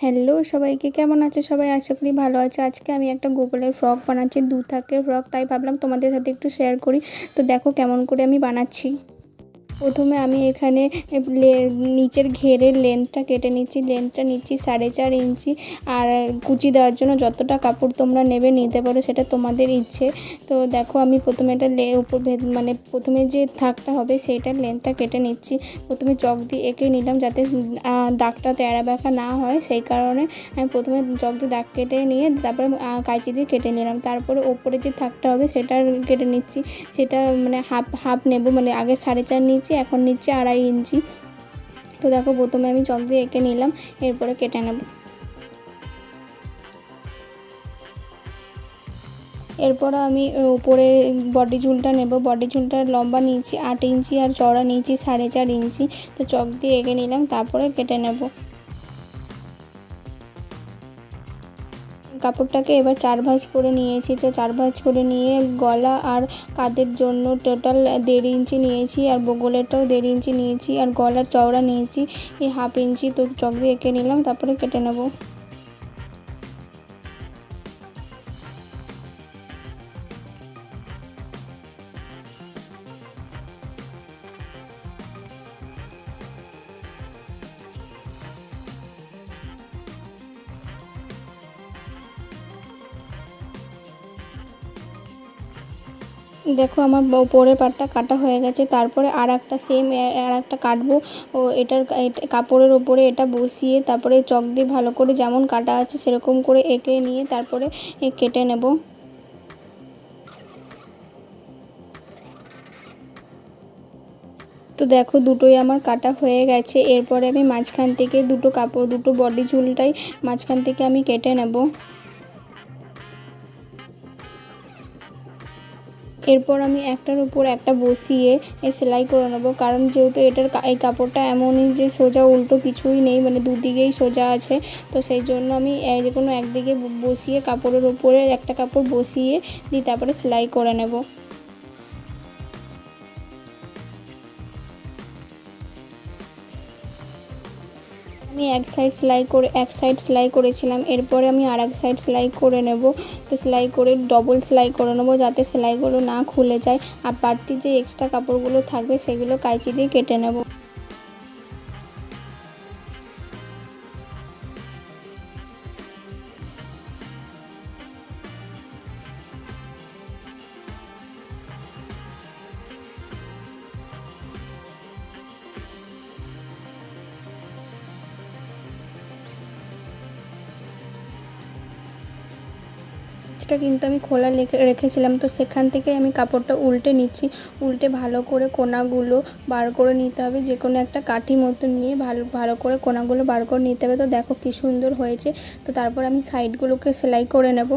Hello সবাইকে কেমন আছে? সবাই আশা করি ভালো আছে। আজকে আমি একটা গোপালের ফ্রক বানাচ্ছি দু থাকের ফ্রক, তাই ভাবলাম তোমাদের সাথে একটু শেয়ার করি। তো দেখো কেমন করে আমি বানাচ্ছি। প্রথমে আমি এখানে নিচের ঘেরের লেন্থটা কেটে নিচ্ছি। লেন্থটা নিচ্ছি সাড়ে চার ইঞ্চি আর কুচি দেওয়ার জন্য যতটা কাপড় তোমরা নেবে, নিতে পারো, সেটা তোমাদের ইচ্ছে। তো দেখো, আমি প্রথমে এটা লে, উপর মানে প্রথমে যে থাকটা হবে সেইটার লেন্থটা কেটে নিচ্ছি। প্রথমে চক দিয়ে এঁকে নিলাম যাতে দাগটা তেড়া বেঁকা না হয়। সেই কারণে আমি প্রথমে চক দিয়ে দাগ কেটে নিয়ে, তারপরে কাঁচি দিয়ে কেটে নিলাম। তারপরে ওপরে যে থাকটা হবে, সেটা কেটে নিচ্ছি। সেটা মানে হাফ হাফ নেব মানে আগে সাড়ে চার নিচ্ছি এখন নিচ্ছে আড়াই ইঞ্চি। তো দেখো, প্রথমে আমি চক দিয়ে এঁকে নিলাম, এরপরে কেটে নেব। এরপর আমি উপরে বডি ঝুলটা নেব। বডি ঝুলটা লম্বা নিয়েছি, আট ইঞ্চি, আর চড়া নিয়েছি, সাড়ে চার ইঞ্চি। তো চক দিয়ে এঁকে নিলাম, তারপরে কেটে নেব। কাপড়টাকে এবার চার ভাঁজ করে নিয়েছি। তো চার ভাঁজ করে নিয়ে গলা আর কাদের জন্য টোটাল দেড় ইঞ্চি নিয়েছি আর বগলেরটাও দেড় ইঞ্চি নিয়েছি আর গলার চওড়া নিয়েছি। এই হাফ ইঞ্চি তো চক দিয়ে এঁকে নিলাম, তারপরে কেটে নেব। দেখো আমার পরের পাটটা কাটা হয়ে গেছে, তারপরে আর একটা সেম আর একটা কাটবো। ও, এটার কাপড়ের ওপরে এটা বসিয়ে তারপরে চক দিয়ে ভালো করে যেমন কাটা আছে সেরকম করে এঁকে নিয়ে তারপরে কেটে নেব। তো দেখো দুটোই আমার কাটা হয়ে গেছে, এরপরে আমি মাঝখান থেকে দুটো কাপড়, দুটো বডি ঝুলটাই মাঝখান থেকে আমি কেটে নেব। এরপর আমি একটার উপর একটা বসিয়ে সেলাই করে নেব। কারণ যেহেতু এটার এই কাপড়টা এমনই যে সোজা উল্টো কিছুই নেই মানে দুদিকেই সোজা আছে। তো সেই জন্য আমি যে কোনো একদিকে বসিয়ে কাপড়ের উপরে একটা কাপড় বসিয়ে দিয়ে তারপরে সেলাই করে নেব। আমি এক সাইড সেলাই করে, এক সাইড সেলাই করেছিলাম। এরপরে আমি আর এক সাইড সেলাই করে নেব। তো সেলাই করে ডবল সেলাই করে নেব যাতে সেলাইগুলো না খুলে যায়। আর বাড়তি যে এক্সট্রা কাপড়গুলো থাকবে সেগুলো কাঁচি দিয়ে কেটে নেব। সেটা কিন্তু আমি খোলা রেখে, রেখেছিলাম। তো সেখান থেকে আমি কাপড়টা উল্টে নিচ্ছি। উল্টে ভালো করে কোনাগুলো বার করে নিতে হবে। যে কোনো একটা কাঠি মতো নিয়ে ভালো ভালো করে কোনাগুলো বার করে নিতে হবে। তো দেখো কি সুন্দর হয়েছে। তো তারপর আমি সাইডগুলোকে সেলাই করে নেব।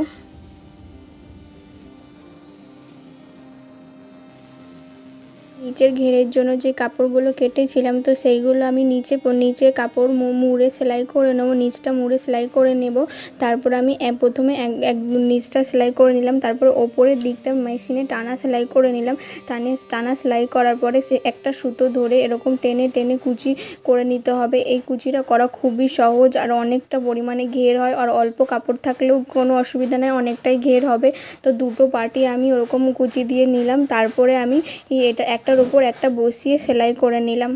নিচের ঘেরের জন্য যে কাপড়গুলো কেটেছিলাম, তো সেইগুলো আমি নিচে নিচে কাপড় মুড়ে সেলাই করে নেব, নিচটা মুড়ে সেলাই করে নেব। তারপর আমি প্রথমে এক এক নিচটা সেলাই করে নিলাম, তারপর ওপরের দিকটা মেশিনে টানা সেলাই করে নিলাম। টানে, টানা সেলাই করার পরে সে একটা সুতো ধরে এরকম টেনে টেনে কুচি করে নিতে হবে। এই কুচিটা করা খুবই সহজ আর অনেকটা পরিমাণে ঘের হয় আর অল্প কাপড় থাকলেও কোনো অসুবিধা নেই, অনেকটাই ঘের হবে। তো দুটো পার্টি আমি ওরকম কুচি দিয়ে নিলাম। তারপরে আমি এটা একটার উপর একটা বসিয়ে সেলাই করে নিলাম।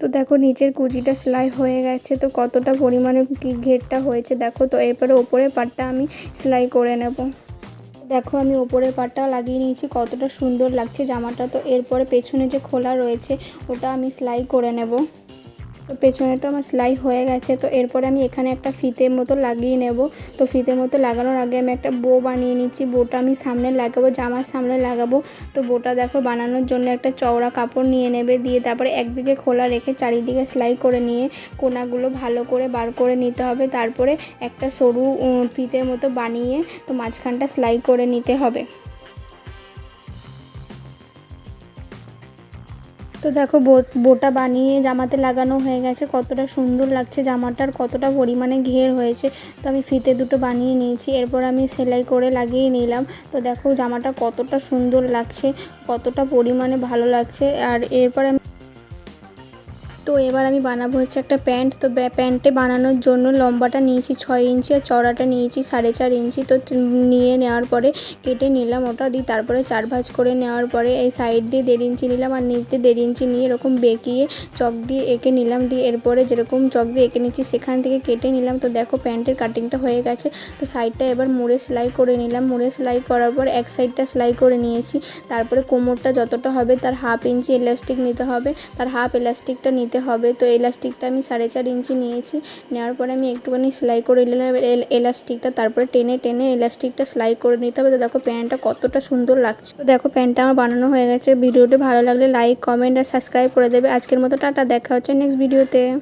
তো দেখো নিচের কুচিটা সেলাই হয়ে গেছে, তো কতটা পরিমাণে কি ঘেরটা হয়েছে দেখো, তো এরপরে ওপরের পাটটা আমি সেলাই করে নেব। দেখো আমি ওপরের পাটটা লাগিয়ে নিয়েছি, কতটা সুন্দর লাগছে জামাটা, তো এরপরে পেছনে যে খোলা রয়েছে ওটা আমি সেলাই করে নেব। তো পেছনেটা আমার সেলাই হয়ে গেছে, তো এরপরে আমি এখানে একটা ফিতের মতো লাগিয়ে নেব। তো ফিতের মতো লাগানোর আগে আমি একটা বো বানিয়ে নিচ্ছি, বোটা আমি সামনে লাগাবো, জামার সামনে লাগাবো। তো বোটা দেখো বানানোর জন্য একটা চওড়া কাপড় নিয়ে নেবে, দিয়ে তারপরে একদিকে খোলা রেখে চারিদিকে সেলাই করে নিয়ে কোনাগুলো ভালো করে বার করে নিতে হবে। তারপরে একটা সরু ফিতের মতো বানিয়ে তো মাঝখানটা সেলাই করে নিতে হবে। তো দেখো বোটা বানিয়ে জামাতে লাগানো হয়ে গেছে। কতটা সুন্দর লাগছে জামাটার, কতটা পরিমাণে ঘের হয়েছে। তো আমি ফিতে দুটো বানিয়ে নিয়েছি, এরপর আমি সেলাই করে লাগিয়ে নিলাম। তো দেখো জামাটা কতটা সুন্দর লাগছে, কতটা পরিমাণে ভালো লাগছে। আর এরপর আমি এবার আমি বানাবো হচ্ছে একটা প্যান্ট। তো প্যান্টে বানানোর জন্য লম্বাটা নিয়েছি ছয় ইঞ্চি আর চড়াটা নিয়েছি সাড়ে চার ইঞ্চি। তো, নিয়ে নেওয়ার পরে কেটে নিলাম ওটা দিয়ে তারপরে চার ভাঁজ করে নেওয়ার পরে এই সাইড দিয়ে দেড় ইঞ্চি নিলাম আর নিচ দিয়ে দেড় ইঞ্চি নিয়ে এরকম বেঁকিয়ে চক দিয়ে এঁকে নিলাম দিয়ে এরপরে যেরকম চক দিয়ে এঁকে নিচ্ছি সেখান থেকে কেটে নিলাম। তো দেখো প্যান্টের কাটিংটা হয়ে গেছে। তো সাইডটা এবার মুড়ে সেলাই করে নিলাম। মুড়ে সেলাই করার পর এক সাইডটা সেলাই করে নিয়েছি। তারপরে কোমরটা যতটা হবে তার হাফ ইঞ্চি এলাস্টিক নিতে হবে। তার হাফ এলাস্টিকটা নিতে হবে। তো এলাস্টিকটা আমি সাড়ে চার ইঞ্চি নিয়েছি। নেওয়ার পরে আমি একটুখানি সেলাই করে নিলাম। এল- এলাস্টিকটা তারপরে টেনে টেনে এলাস্টিকটা সেলাই করে নিতে হবে। তো দেখো প্যান্টটা কতটা সুন্দর লাগছে। তো দেখো প্যান্টটা আমার বানানো হয়ে গেছে। ভিডিওটি ভালো লাগলে লাইক কমেন্ট আর সাবস্ক্রাইব করে দেবে। আজকের মতো টাটা। দেখা হচ্ছে নেক্সট ভিডিওতে